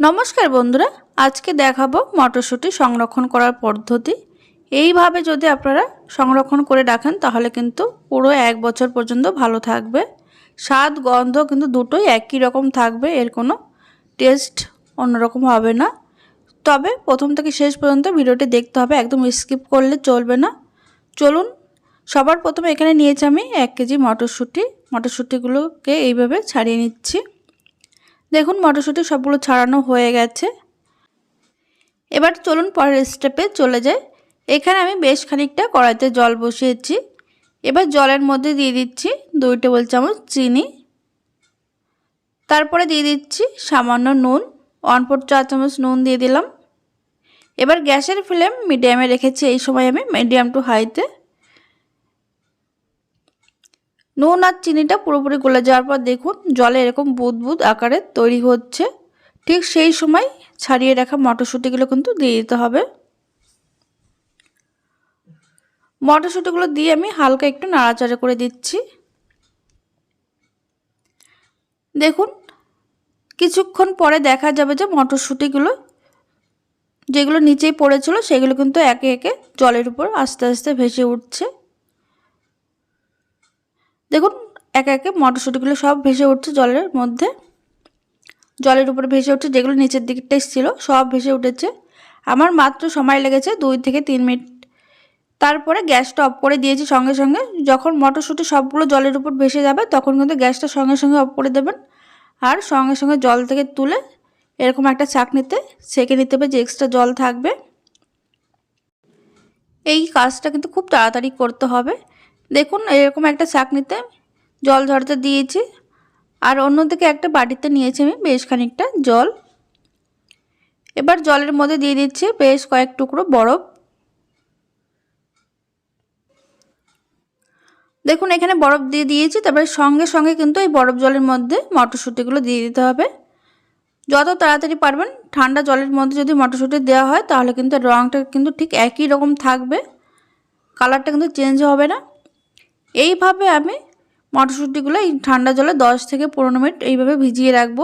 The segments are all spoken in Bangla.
নমস্কার বন্ধুরা, আজকে দেখাবো মটরশুঁটি সংরক্ষণ করার পদ্ধতি। এইভাবে যদি আপনারা সংরক্ষণ করে রাখেন, তাহলে কিন্তু পুরো এক বছর পর্যন্ত ভালো থাকবে। স্বাদ, গন্ধ কিন্তু দুটোই একই রকম থাকবে, এর কোনো টেস্ট অন্যরকম হবে না। তবে প্রথম থেকে শেষ পর্যন্ত ভিডিওটি দেখতে হবে, একদম স্কিপ করলে চলবে না। চলুন, সবার প্রথমে এখানে নিয়েছি আমি এক কেজি মটরশুঁটি। মটরশুঁটিগুলোকে এইভাবে ছাড়িয়ে নিচ্ছি। দেখুন মটরশুঁটি সবগুলো ছাড়ানো হয়ে গেছে। এবার চলুন পরের স্টেপে চলে যাই। এখানে আমি বেশ খানিকটা কড়াইতে জল বসিয়েছি। এবার জলের মধ্যে দিয়ে দিচ্ছি দুই টেবিল চামচ চিনি। তারপরে দিয়ে দিচ্ছি সামান্য নুন ফোর চা চামচ নুন দিয়ে দিলাম। এবার গ্যাসের ফ্লেম মিডিয়ামে রেখেছি, এই সময় আমি মিডিয়াম টু হাইতে নুন আর চিনিটা পুরোপুরি গলে যাওয়ার পর দেখুন জলে এরকম বুদ বুদ আকারে তৈরি হচ্ছে। ঠিক সেই সময় ছাড়িয়ে রাখা মটরশুঁটিগুলো কিন্তু দিয়ে দিতে হবে। মটরশুঁটিগুলো দিয়ে আমি হালকা একটু নাড়াচাড়া করে দিচ্ছি। দেখুন, কিছুক্ষণ পরে দেখা যাবে যে মটরশুঁটিগুলো যেগুলো নিচেই পড়েছিল সেগুলো কিন্তু একে একে জলের উপর আস্তে আস্তে ভেসে উঠছে। দেখুন, একে একে মটরশুঁটিগুলো সব ভেসে উঠছে জলের মধ্যে। জলের উপরে ভেসে উঠছে যেগুলো নিচের দিকটা ছিল সব ভেসে উঠেছে। আমার মাত্র সময় লেগেছে দুই থেকে তিন মিনিট। তারপরে গ্যাসটা অফ করে দিয়েছি সঙ্গে সঙ্গে। যখন মটরশুঁটি সবগুলো জলের উপর ভেসে যাবে, তখন কিন্তু গ্যাসটা সঙ্গে সঙ্গে অফ করে দেবেন। আর সঙ্গে সঙ্গে জল থেকে তুলে এরকম একটা চাকনিতে সেঁকে নিতে হবে যে এক্সট্রা জল থাকবে। এই কাজটা কিন্তু খুব তাড়াতাড়ি করতে হবে। দেখুন, এরকম একটা চাকনিতে জল ঝরতে দিয়েছি। আর অন্যদিকে একটা বাটিতে নিয়েছি আমি বেশ খানিকটা জল। এবার জলের মধ্যে দিয়ে দিচ্ছি বেশ কয়েক টুকরো বরফ। দেখুন, এখানে বরফ দিয়ে দিয়েছি, তারপরে সঙ্গে সঙ্গে কিন্তু এই বরফ জলের মধ্যে মটরশুঁটিগুলো দিয়ে দিতে হবে। যত তাড়াতাড়ি পারবেন, ঠান্ডা জলের মধ্যে যদি মটরশুঁটি দেওয়া হয়, তাহলে কিন্তু রঙটা কিন্তু ঠিক একই রকম থাকবে। কালারটা কিন্তু চেঞ্জ হবে না। এইভাবে আমি মটরশুঁটিগুলো এই ঠান্ডা জলে দশ থেকে পনেরো মিনিট এইভাবে ভিজিয়ে রাখব।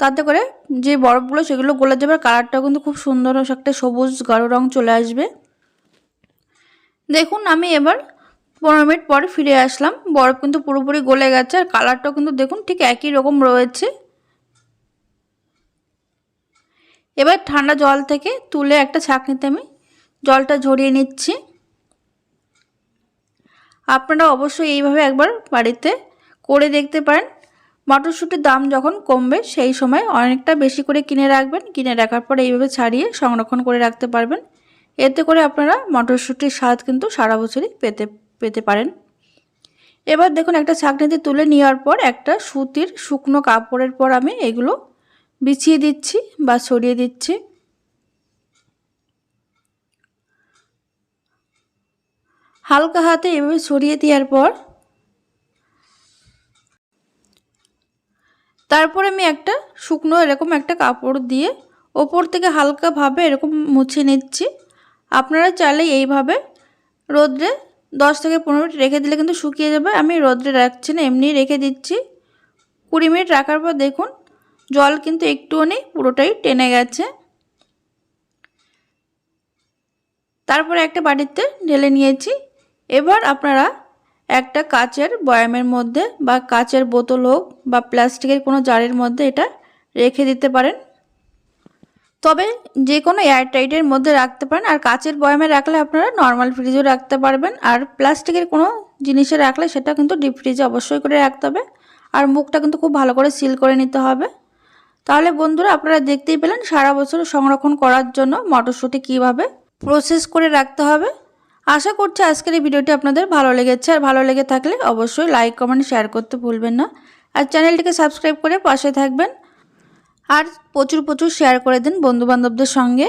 তাতে করে যে বরফগুলো, সেগুলো গলে যাবে। কালারটাও কিন্তু খুব সুন্দর একটা সবুজ গাঢ় রঙ চলে আসবে। দেখুন, আমি এবার পনেরো মিনিট পরে ফিরে আসলাম। বরফ কিন্তু পুরোপুরি গলে গেছে, আর কালারটাও কিন্তু দেখুন ঠিক একই রকম রয়েছে। এবার ঠান্ডা জল থেকে তুলে একটা ছাঁকনিতে আমি জলটা ঝরিয়ে নিচ্ছি। আপনারা অবশ্যই এইভাবে একবার বাড়িতে করে দেখতে পারেন। মটরশুঁটির দাম যখন কমবে, সেই সময় অনেকটা বেশি করে কিনে রাখবেন। কিনে রাখার পর এইভাবে ছাড়িয়ে সংরক্ষণ করে রাখতে পারবেন। এতে করে আপনারা মটরশুঁটির স্বাদ কিন্তু সারা বছরই পেতে পেতে পারেন। এবার দেখুন, একটা ছাঁকনিতে তুলে নেওয়ার পর একটা সুতির শুকনো কাপড়ের পর আমি এগুলো বিছিয়ে দিচ্ছি বা ছড়িয়ে দিচ্ছি। হালকা হাতে এভাবে ছড়িয়ে দেওয়ার পর তারপর আমি একটা শুকনো এরকম একটা কাপড় দিয়ে ওপর থেকে হালকাভাবে এরকম মুছে নিচ্ছি। আপনারা চাইলে এইভাবে রোদ্রে দশ থেকে পনেরো মিনিট রেখে দিলে কিন্তু শুকিয়ে যাবে। আমি রোদ্রে রাখছি না এমনি রেখে দিচ্ছি। কুড়ি মিনিট রাখার পর দেখুন, জল কিন্তু একটুও নেই পুরোটাই টেনে গেছে। তারপরে একটা বাটিতে ঢেলে নিয়েছি। এবার আপনারা একটা কাচের বয়ামের মধ্যে বা কাচের বোতল হোক বা প্লাস্টিকের কোনো জারের মধ্যে এটা রেখে দিতে পারেন। তবে যে কোনো এয়ারটাইটের মধ্যে রাখতে পারেন। আর কাচের বয়ামে রাখলে আপনারা নর্মাল ফ্রিজেও রাখতে পারবেন। আর প্লাস্টিকের কোনো জিনিসে রাখলে সেটা কিন্তু ডিপ ফ্রিজে অবশ্যই করে রাখতে হবে। আর মুখটা কিন্তু খুব ভালো করে সিল করে নিতে হবে। তাহলে বন্ধুরা, আপনারা দেখতেই পেলেন সারা বছর সংরক্ষণ করার জন্য মটরশুঁটি কীভাবে প্রসেস করে রাখতে হবে। আশা করছি আজকের এই ভিডিওটি আপনাদের ভালো লেগেছে। আর ভালো লেগে থাকলে অবশ্যই লাইক কমেন্ট শেয়ার করতে ভুলবেন না। আর চ্যানেলটিকে সাবস্ক্রাইব করে পাশে থাকবেন। আর প্রচুর প্রচুর শেয়ার করে দিন বন্ধুবান্ধবদের সঙ্গে।